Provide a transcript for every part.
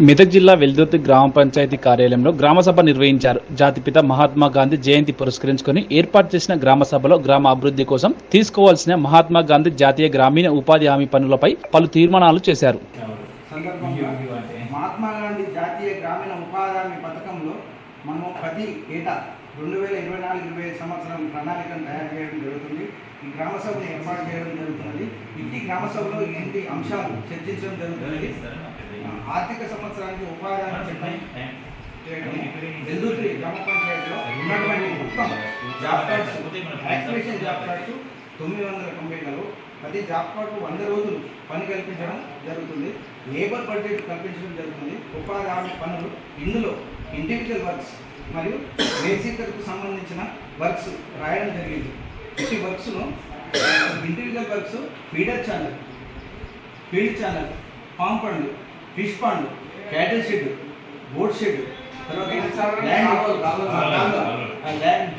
మెదక్ జిల్లా వెల్దుర్తి గ్రామ పంచాయతీ కార్యాలయంలో గ్రామసభ నిర్వహించారు. జాతిపిత మహాత్మా గాంధీ జయంతి పురస్కరించుకొని ఏర్పాటు చేసిన గ్రామసభలో గ్రామ అభివృద్ధి కోసం తీసుకోవాల్సిన మహాత్మా గాంధీ జాతీయ గ్రామీణ ఉపాధి హామీ పనులపై పలు తీర్మానాలు చేశారు. మహాత్మా గాంధీ జాతీయ గ్రామీణ ఉపాధి హామీ పథకంలో మనం ప్రతి ఏటా రెండు వేల ఇరవై నాలుగు ఇరవై ఐదు సంవత్సరం ప్రణాళికను తయారు చేయడం జరుగుతుంది. ఈ గ్రామ సభను ఏర్పాటు చేయడం జరుగుతున్నది ఇంటి గ్రామ సభలో ఎనిమిది అంశాలు చర్చించడం జరుగుతున్నది ఆర్థిక సంవత్సరానికి ఉపాధి చట్టం చేయడం గ్రామ పంచాయతీలో ఉన్నటువంటి మొత్తం job cards activation job cards తొమ్మిది వందల తొంభై నాలుగు. ప్రతి జాబ్ కార్డు వంద రోజులు పని కల్పించడం జరుగుతుంది. లేబర్ బడ్జెట్ కల్పించడం జరుగుతుంది. ఉపాధి హామీ పనులు ఇందులో ఇండివిజువల్ వర్క్స్ మరియు బేసిక్కు సంబంధించిన వర్క్స్ రాయడం జరిగింది. ఈ వర్క్స్ను individual works feeder channel field channel palm pond fish pond cattle shed boat shed land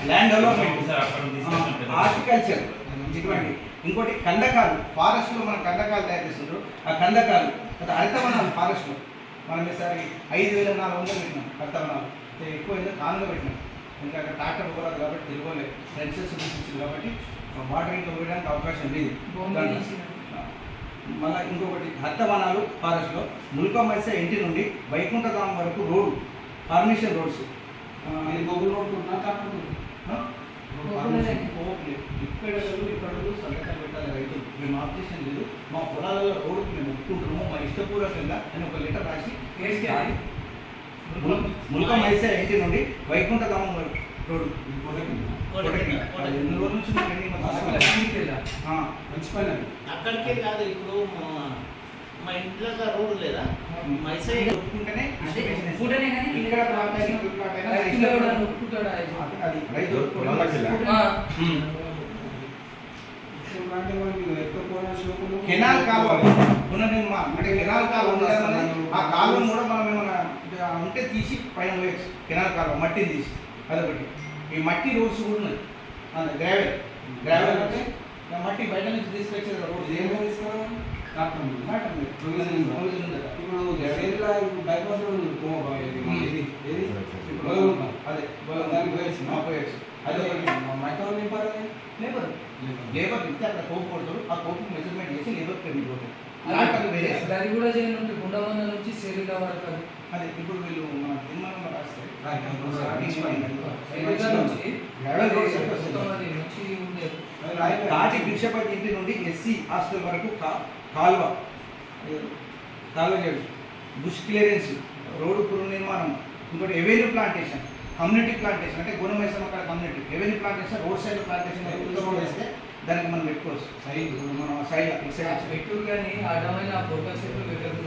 land development horticulture ఇటువంటి ఇంకోటి కందకాలు ఫారెస్ట్లో మన కందకాలు తయారు చేస్తుంటారు. ఆ కందకాలు అది హరితవనాలు ఫారెస్ట్లో మనం ఈసారి ఐదు వేల నాలుగు వందలు పెట్టినాం హరితవనాలు అంటే ఎక్కువ ఏదో కానుగా పెట్టినాం. ఇంకా అక్కడ ట్రాక్టర్ పోరాదు కాబట్టి తిరగలే ఫ్రెండ్సెస్ చూపించింది కాబట్టి వాటర్ ఇంకా పోయడానికి అవకాశం లేదు. మళ్ళీ ఇంకొకటి హరితవనాలు ఫారెస్ట్లో. ముల్కమైస ఇంటి నుండి వైకుంఠధామం వరకు road permission roads. Google road కాకపోతే ఇక్కడ ఇక్కడ సంతకాలు పెట్టాలి రైతులు మేము ఆబ్జెక్షన్ లేదు. మా పొలాలలో రోడ్డుకి మేము ఒప్పుకుంటున్నాము. మా ఇష్టపూర్వకంగా అని ఒక లెటర్ రాసి ముల్కం ఐసా ఇంటి నుండి వైకుంఠధామం వరకు రోడ్డు ఎన్ని రోజుల నుంచి. అక్కడికే కాదు ఇప్పుడు మా- మా ఇంట్లో రోడ్డు లేదా? మైసై ఒప్పుకుంటేనే కానీ. ఇక్కడ అయినా, అయినా. రైతు? అది- రైతు కెనాల్ కాలువ పునర్నిర్మాణం అంటే కెనాల్ కదా, ఆ కాలువను కూడా మనం ఏమైనా ఉంటే తీసి పైన వేయచ్చు కెనాల్ కాలువ మట్టిని తీసి. అదొకటి. ఈ మట్టి రోడ్స్ కూడా ఉన్నాయి. గ్రావెల్ గ్రావెల్ అంటే మట్టి బయట నుంచి తీసుకొచ్చే రోడ్స్. ఏం ఏమో తీసుకోవాలి? ఇప్పుడు బైపాస్ అదే దానికి పోయొచ్చు. ఆ, అదే నింపారు లేబర్ లేబర్ ఇస్తే అక్కడ కోపు కొడతారు ఆ కోపు మెజర్మెంట్ చేసి లేబర్ పెరిగి పోతారు అది- కూడా చేయనుంటే గుండవంద నుంచి సెరిల వరకు అదే ఇప్పుడు వీళ్ళు మన నుంచి భిక్షపతి ఇంటి నుండి ఎస్సీ హాస్టల్ వరకు కాలువ. కాలువ చేయడం బుష్ క్లియరెన్స్ రోడ్డు పునర్నిర్మాణం ఇంకోటి ఎవెన్యూ ప్లాంటేషన్ కమ్యూనిటీ ప్లాంటేషన్ అంటే గుణమైసమ్మ కాడ community. Avenue plantation road side plantation road వేస్తే దానికి మనం పెట్టుకోవచ్చు. సైడ్. మనం సైడ్ ఇటు కానీ అడ్డమైన బొక్క చెట్లు పెట్టదు